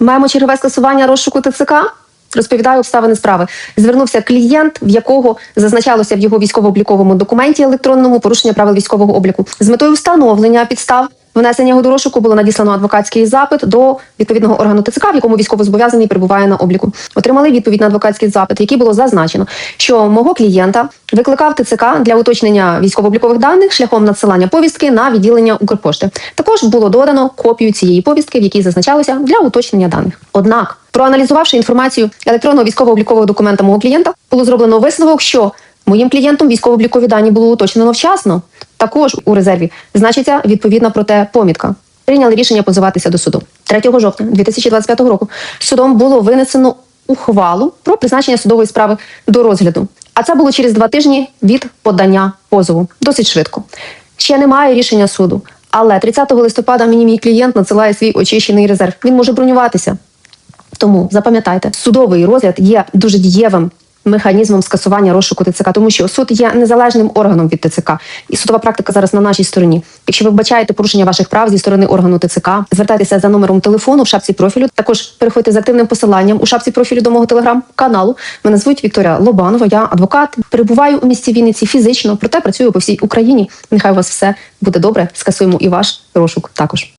Маємо чергове скасування розшуку ТЦК. Розповідаю обставини справи. Звернувся клієнт, в якого зазначалося в його військово-обліковому документі електронному порушення правил військового обліку. З метою встановлення підстав внесення його до розшуку було надіслано адвокатський запит до відповідного органу ТЦК, в якому військовозобов'язаний перебуває на обліку. Отримали відповідь на адвокатський запит, який було зазначено, що мого клієнта викликав ТЦК для уточнення військово-облікових даних шляхом надсилання повістки на відділення Укрпошти. Також було додано копію цієї повістки, в якій зазначалося для уточнення даних. Однак, проаналізувавши інформацію електронного військово-облікового документа мого клієнта, було зроблено висновок, що моїм клієнтом військово-облікові дані було уточнено вчасно. Також у резерві значиться відповідна проте помітка. Прийняли рішення позиватися до суду 3 жовтня 2025 року. Судом було винесено ухвалу про призначення судової справи до розгляду. А це було через два тижні від подання позову. Досить швидко. Ще немає рішення суду. Але 30 листопада мені мій клієнт надсилає свій очищений резерв. Він може бронюватися. Тому запам'ятайте, судовий розгляд є дуже дієвим механізмом скасування розшуку ТЦК, тому що суд є незалежним органом від ТЦК, і судова практика зараз на нашій стороні. Якщо ви вбачаєте порушення ваших прав зі сторони органу ТЦК, звертайтеся за номером телефону в шапці профілю. Також переходьте з активним посиланням у шапці профілю до мого телеграм-каналу. Мене звуть Вікторія Лобанова. Я адвокат. Перебуваю у місті Вінниці фізично, проте працюю по всій Україні. Нехай у вас все буде добре. Скасуємо і ваш розшук також.